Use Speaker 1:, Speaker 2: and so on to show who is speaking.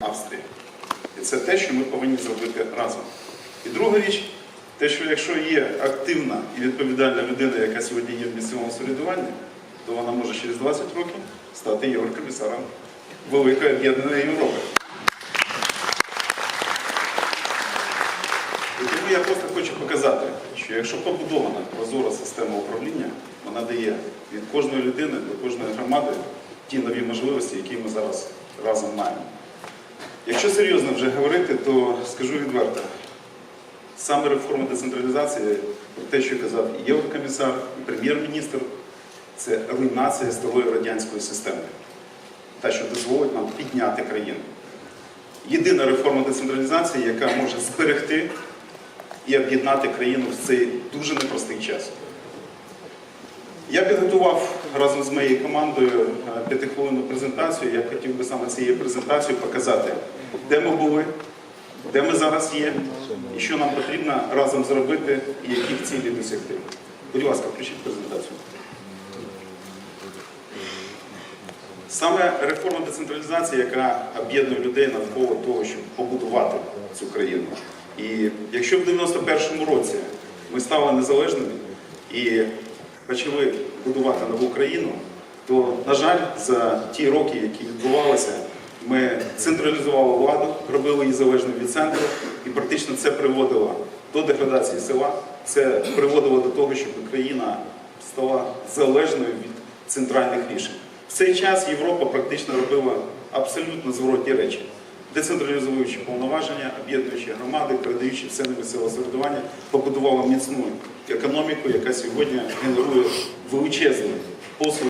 Speaker 1: Австрії. І це те, що ми повинні зробити разом. І друга річ, те, що якщо є активна і відповідальна людина, яка сьогодні є в місцевому самоврядуванні, то вона може через 20 років стати єврокомісаром Великої Об'єднаної Європи. І тому я просто хочу показати, що якщо побудована прозора система управління, вона дає від кожної людини до кожної громади ті нові можливості, які ми зараз разом маємо. Якщо серйозно вже говорити, то скажу відверто, саме реформа децентралізації, про те, що казав і єврокомісар, і прем'єр-міністр, це руйнація старої радянської системи, та, що дозволить нам підняти країну. Єдина реформа децентралізації, яка може зберегти і об'єднати країну в цей дуже непростий час. Я підготував разом з моєю командою е, п'ятихвилинну презентацію. Я хотів би саме цією презентацією показати, де ми були, де ми зараз є, і що нам потрібно разом зробити, і яких цілей досягти. Будь ласка, включіть презентацію. Саме реформа децентралізації, яка об'єднує людей навколо того, щоб побудувати цю країну. І якщо в 91-му році ми стали незалежними і почали будувати нову країну, то, на жаль, за ті роки, які відбувалися, ми централізували владу, робили її залежною від центру, і практично це приводило до деградації села, це приводило до того, щоб країна стала залежною від центральних рішень. В цей час Європа практично робила абсолютно зворотні речі, децентралізуючи повноваження, об'єднуючи громади, передаючи все на місцеве самоврядування, побудувала міцну економіку, яка сьогодні генерує величезні послуги.